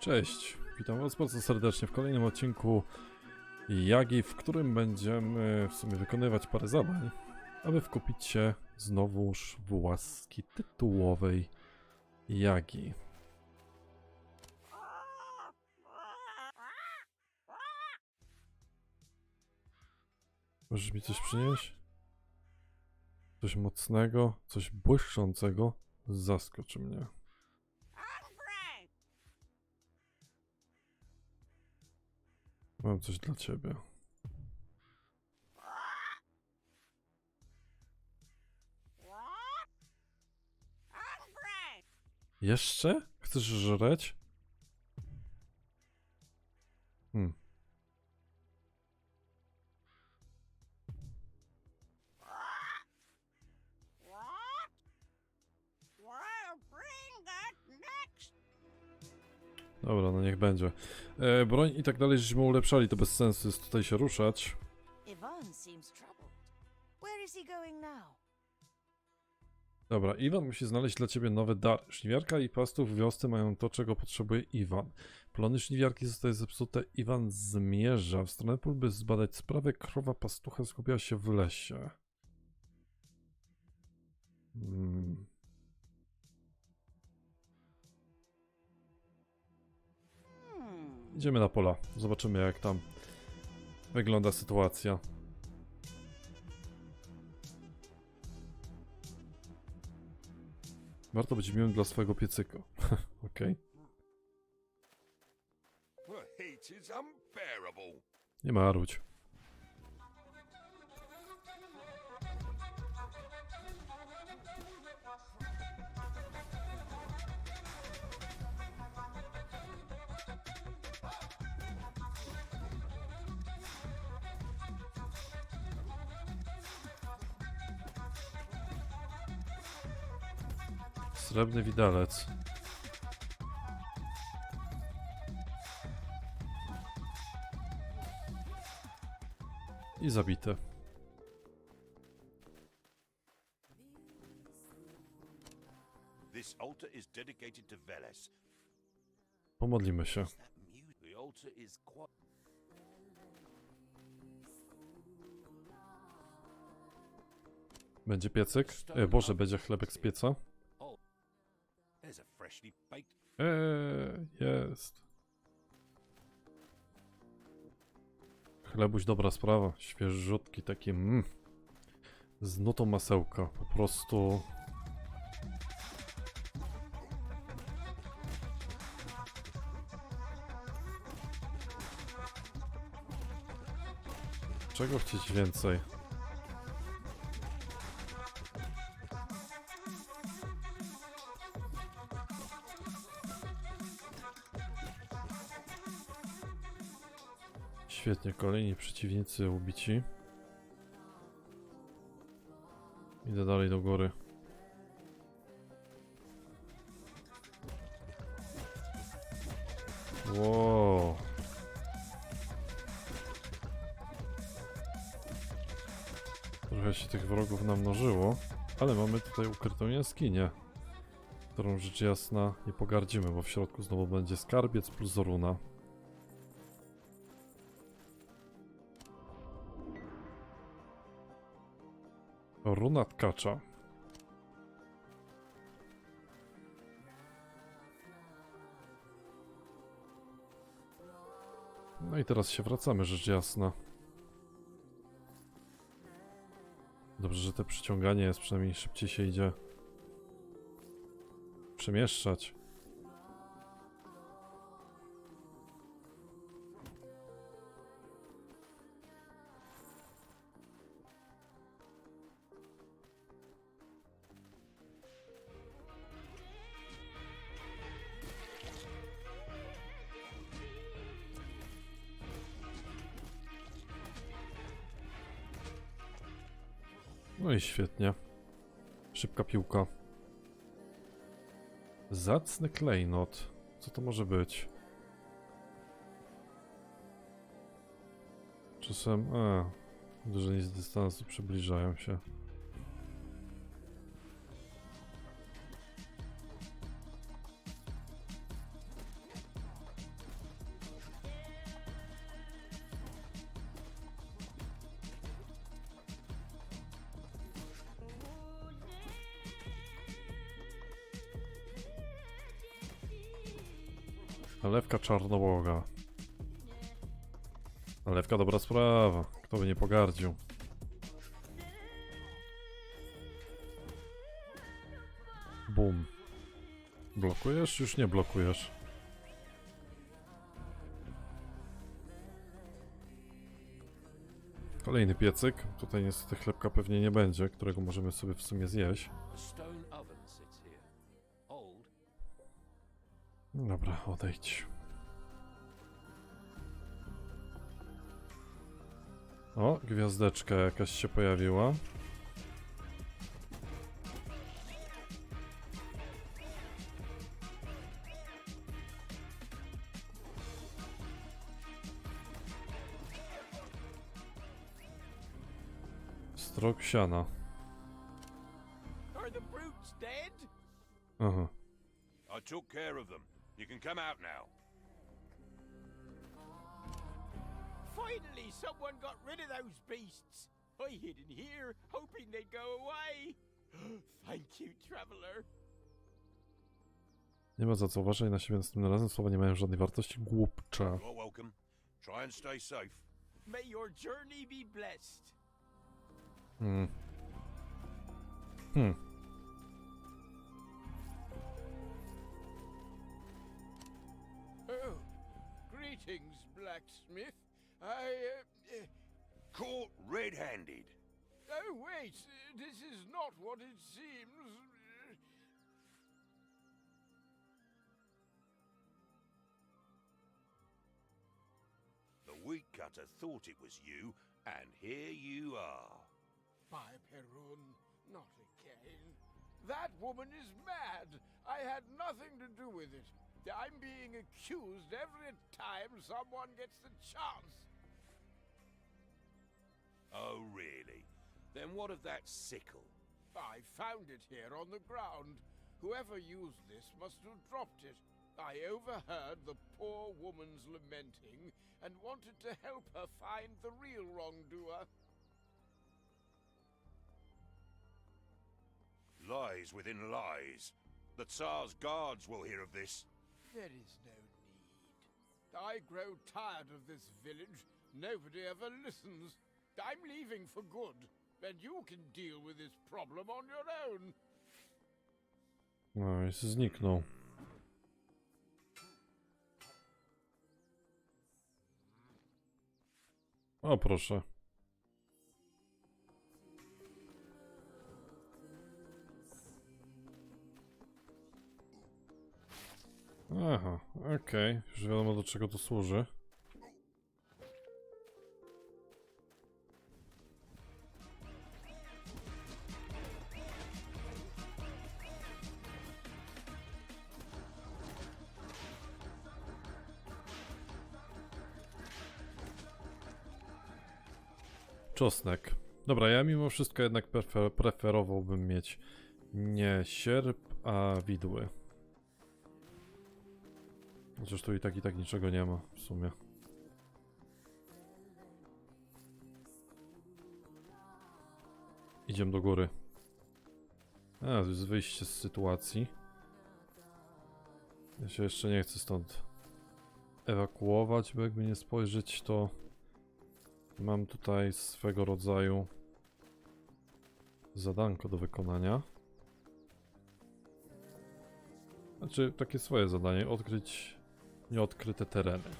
Cześć, witam Was bardzo serdecznie w kolejnym odcinku Jagi, w którym będziemy w sumie wykonywać parę zadań, aby wkupić się znowuż w łaski tytułowej Jagi. Możesz mi coś przynieść? Coś mocnego, coś błyszczącego? Zaskoczy mnie. Mam coś dla ciebie. Jeszcze? Chcesz żreć? Hmm. Dobra, no niech będzie. E, broń i tak dalej, żeśmy ulepszali, to bez sensu jest tutaj się ruszać. Dobra, Iwan musi znaleźć dla ciebie nowe dary. Żniwiarka i pastów w wiosce mają to, czego potrzebuje Iwan. Plony żniwiarki zostaje zepsute. Iwan zmierza w stronę pól, by zbadać sprawę. Krowa pastucha skupiła się w lesie. Hmm. Idziemy na pola. Zobaczymy, jak tam wygląda sytuacja. Warto być miłym dla swojego piecyka. Okej. Unbearable. Nie marudź. Srebrny widelec. I zabite. This altar is dedicated to Veles. Pomodlimy się. That music. The altar is quite. Będzie piecyk? E, Boże, będzie chlebek z pieca? Eee, jest. Chlebuś, dobra sprawa. Świeżutki taki, mm. Z nutą masełka. Po prostu... Czego chcieć więcej? Świetnie, kolejni przeciwnicy ubici. Idę dalej do góry. Wow. Trochę się tych wrogów namnożyło, ale mamy tutaj ukrytą jaskinię, którą rzecz jasna nie pogardzimy, bo w środku znowu będzie skarbiec plus runa. Runa tkacza. No i teraz się wracamy, rzecz jasna. Dobrze, że te przyciąganie jest, przynajmniej szybciej się idzie przemieszczać. No i świetnie. Szybka piłka. Zacny klejnot. Co to może być? Czasem... A, uderzenie z dystansu przybliżają się. Nalewka czarnołoga. Nalewka dobra sprawa. Kto by nie pogardził. Bum. Blokujesz? Już nie blokujesz. Kolejny piecyk. Tutaj niestety chlebka pewnie nie będzie, którego możemy sobie w sumie zjeść. Dobra, odejdź. O, gwiazdeczka jakaś się pojawiła. Strok siana. Aha. I took care of them. You can come out now. Finally, someone got rid of those beasts. I hid in here, hoping they'd go away. Thank you, traveler. Nie ma za co uważaj na siebie następnym razem. Słowa nie mają żadnej wartości. Głupcze. You're welcome. Try and stay safe. May your journey be blessed. Hmm. Hmm. Greetings, blacksmith. I, uh, uh, Caught red-handed. oh wait, this is not what it seems. The wheat cutter thought it was you, and here you are. By Perun, not again. That woman is mad. I had nothing to do with it. I'm being accused every time someone gets the chance. Oh, really? Then what of that sickle? I found it here on the ground. Whoever used this must have dropped it. I overheard the poor woman's lamenting and wanted to help her find the real wrongdoer. Lies within lies. The Tsar's guards will hear of this. There is no need. I grow tired of this village. Nobody ever listens. I'm leaving for good, and you can deal with this problem on your own. No i zniknął. O proszę. Aha, okej. Już wiadomo do czego to służy. Czosnek. Dobra, ja mimo wszystko jednak prefer preferowałbym mieć nie sierp, a widły. Chociaż tu i tak i tak niczego nie ma w sumie. Idziemy do góry. A, to jest wyjście z sytuacji. Ja się jeszcze nie chcę stąd ewakuować, bo jakby nie spojrzeć to mam tutaj swego rodzaju zadanko do wykonania. Znaczy, takie swoje zadanie, odkryć nieodkryte tereny.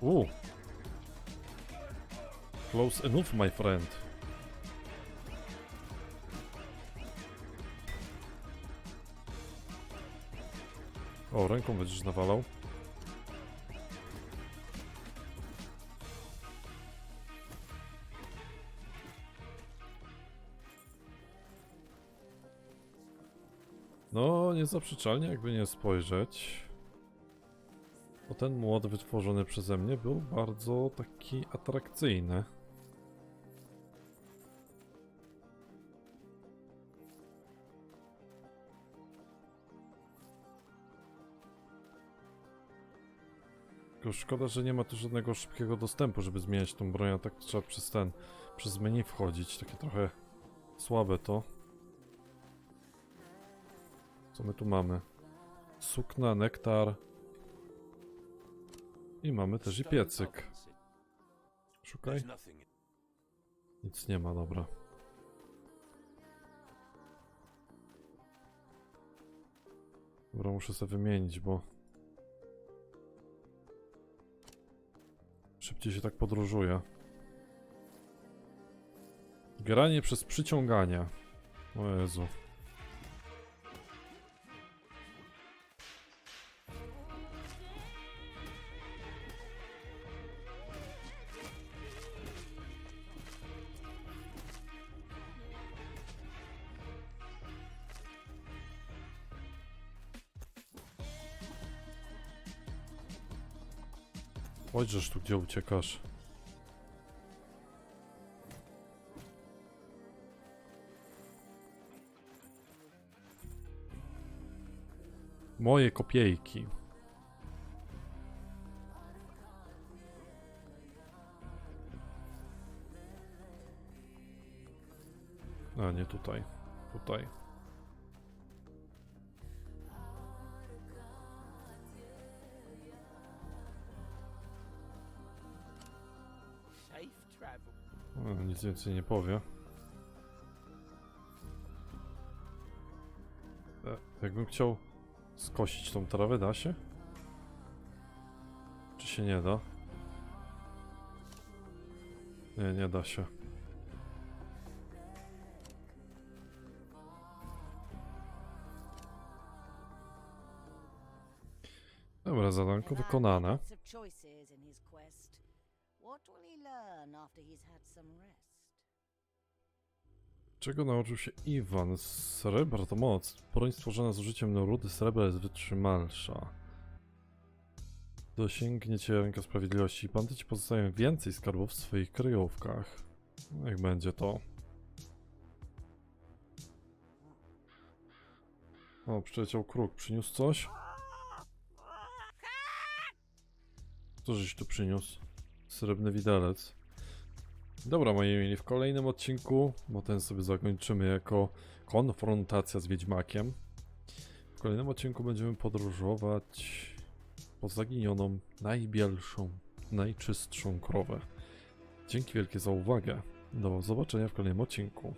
Uuu. Close enough, my friend. O, ręką będziesz nawalał. No, niezaprzeczalnie, jakby nie spojrzeć. Bo ten młot wytworzony przeze mnie był bardzo taki atrakcyjny. Tylko szkoda, że nie ma tu żadnego szybkiego dostępu, żeby zmieniać tą broń, a tak trzeba przez ten, przez menu wchodzić. Takie trochę słabe to. Co my tu mamy? Sukna, nektar. I mamy też i piecyk. Szukaj. Nic nie ma, dobra. Dobra, muszę sobie wymienić, bo... Szybciej się tak podróżuje. Granie przez przyciąganie. O Jezu. Chodźżesz tu, gdzie uciekasz. Moje kopiejki. A, nie tutaj. Tutaj. Więcej nie powie. E, jakbym chciał skosić tą trawę, da się? Czy się nie da? Nie, nie da się. Dobra, zadanko wykonane. What will he learn after he's had some rest? Czego nauczył się Iwan? Srebra to moc. Broń stworzona z użyciem rudy srebra jest wytrzymalsza. Dosięgniecie rękę sprawiedliwości. Bandyci pozostają więcej skarbów w swoich kryjówkach. No, Jak będzie to. O, przyleciał kruk. Przyniósł coś? Co żeś tu przyniósł? Srebrny widelec. Dobra, moi mili, w kolejnym odcinku, bo ten sobie zakończymy jako konfrontacja z Wiedźmakiem. W kolejnym odcinku będziemy podróżować po zaginioną, najbielszą, najczystszą krowę. Dzięki wielkie za uwagę. Do zobaczenia w kolejnym odcinku.